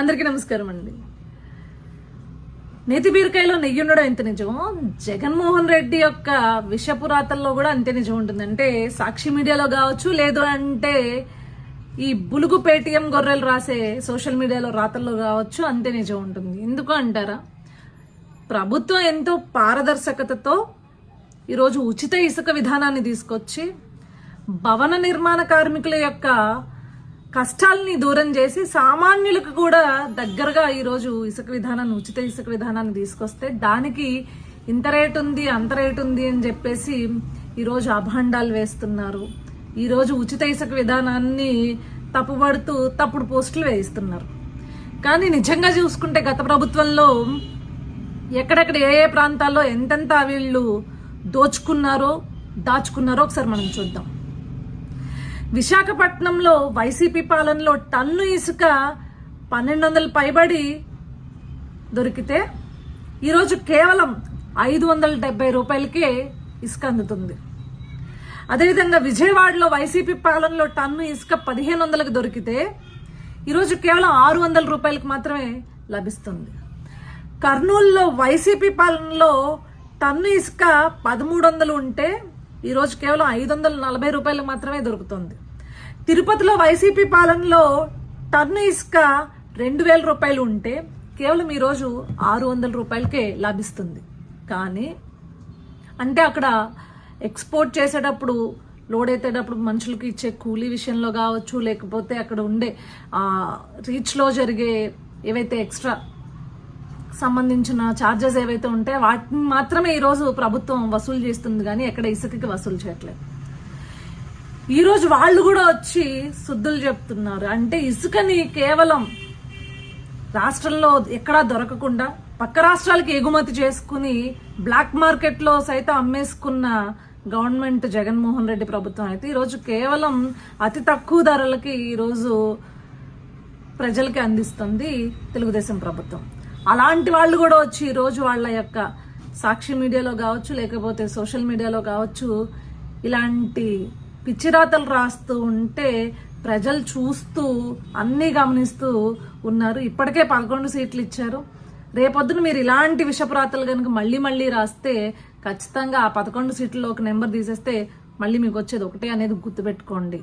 అందరికీ నమస్కారం అండి. నేతి బీరకాయలో నెయ్యి ఉండడం ఎంత నిజం జగన్మోహన్ రెడ్డి యొక్క విషపురాతల్లో కూడా అంతే నిజం ఉంటుంది. అంటే సాక్షి మీడియాలో కావచ్చు లేదు అంటే ఈ బులుగు పేటిఎం గొర్రెలు రాసే సోషల్ మీడియాలో రాతల్లో కావచ్చు అంతే నిజం ఉంటుంది. ఎందుకు అంటారా? ప్రభుత్వం ఎంతో పారదర్శకతతో ఈరోజు ఉచిత ఇసుక విధానాన్ని తీసుకొచ్చి భవన నిర్మాణ కార్మికుల యొక్క కష్టాలని దూరం చేసి సామాన్యులకు కూడా దగ్గరగా ఈరోజు ఇసుక విధానాన్ని ఉచిత ఇసుక విధానాన్ని తీసుకొస్తే దానికి ఇంత రేటు ఉంది అంత రేటు ఉంది అని చెప్పేసి ఈరోజు అభాండాలు వేస్తున్నారు. ఈరోజు ఉచిత ఇసుక విధానాన్ని తప్పుపడుతూ తప్పుడు పోస్టులు వేయిస్తున్నారు. కానీ నిజంగా చూసుకుంటే గత ప్రభుత్వంలో ఎక్కడెక్కడ ఏ ఏ ప్రాంతాల్లో ఎంతెంత వీళ్ళు దోచుకున్నారో దాచుకున్నారో ఒకసారి మనం చూద్దాం. విశాఖపట్నంలో వైసీపీ పాలనలో టన్ను ఇసుక పన్నెండు వందలు పైబడి దొరికితే ఈరోజు కేవలం ఐదు వందల డెబ్బై రూపాయలకే ఇసుక అందుతుంది. అదేవిధంగా విజయవాడలో వైసీపీ పాలనలో టన్ను ఇసుక పదిహేను వందలకు దొరికితే ఈరోజు కేవలం ఆరు వందల రూపాయలకు మాత్రమే లభిస్తుంది. కర్నూలులో వైసీపీ పాలనలో టన్ను ఇసుక పదమూడు వందలు ఉంటే ఈరోజు కేవలం ఐదు వందల నలభై రూపాయలు మాత్రమే దొరుకుతుంది. తిరుపతిలో వైసీపీ పాలనలో టన్ను ఇసుక రెండు వేల రూపాయలు ఉంటే కేవలం ఈరోజు ఆరు వందల రూపాయలకే లభిస్తుంది. కానీ అంటే అక్కడ ఎక్స్పోర్ట్ చేసేటప్పుడు లోడ్ అయితేటప్పుడు మనుషులకి ఇచ్చే కూలీ విషయంలో కావచ్చు లేకపోతే అక్కడ ఉండే రీచ్లో జరిగే ఏవైతే ఎక్స్ట్రా సంబంధించిన ఛార్జెస్ ఏవైతే ఉంటాయో వాటిని మాత్రమే ఈరోజు ప్రభుత్వం వసూలు చేస్తుంది కానీ ఎక్కడ ఇసుకకి వసూలు చేయట్లేదు. ఈరోజు వాళ్ళు కూడా వచ్చి శుద్ధులు చెప్తున్నారు. అంటే ఇసుకని కేవలం రాష్ట్రంలో ఎక్కడా దొరకకుండా పక్క రాష్ట్రాలకి ఎగుమతి చేసుకుని బ్లాక్ మార్కెట్లో సైతం అమ్మేసుకున్న గవర్నమెంట్ జగన్మోహన్ రెడ్డి ప్రభుత్వం అయితే ఈరోజు కేవలం అతి తక్కువ ధరలకి ఈరోజు ప్రజలకి అందిస్తుంది తెలుగుదేశం ప్రభుత్వం. అలాంటి వాళ్ళు కూడా వచ్చి ఈరోజు వాళ్ళ యొక్క సాక్షి మీడియాలో కావచ్చు లేకపోతే సోషల్ మీడియాలో కావచ్చు ఇలాంటి పిచ్చిరాతలు రాస్తూ ఉంటే ప్రజలు చూస్తూ అన్నీ గమనిస్తూ ఉన్నారు. ఇప్పటికే పదకొండు సీట్లు ఇచ్చారు. రేపొద్దున మీరు ఇలాంటి విషపురాతలు కనుక మళ్ళీ మళ్ళీ రాస్తే ఖచ్చితంగా ఆ పదకొండు సీట్లలో ఒక నెంబర్ తీసేస్తే మళ్ళీ మీకు వచ్చేది ఒకటే అనేది గుర్తుపెట్టుకోండి.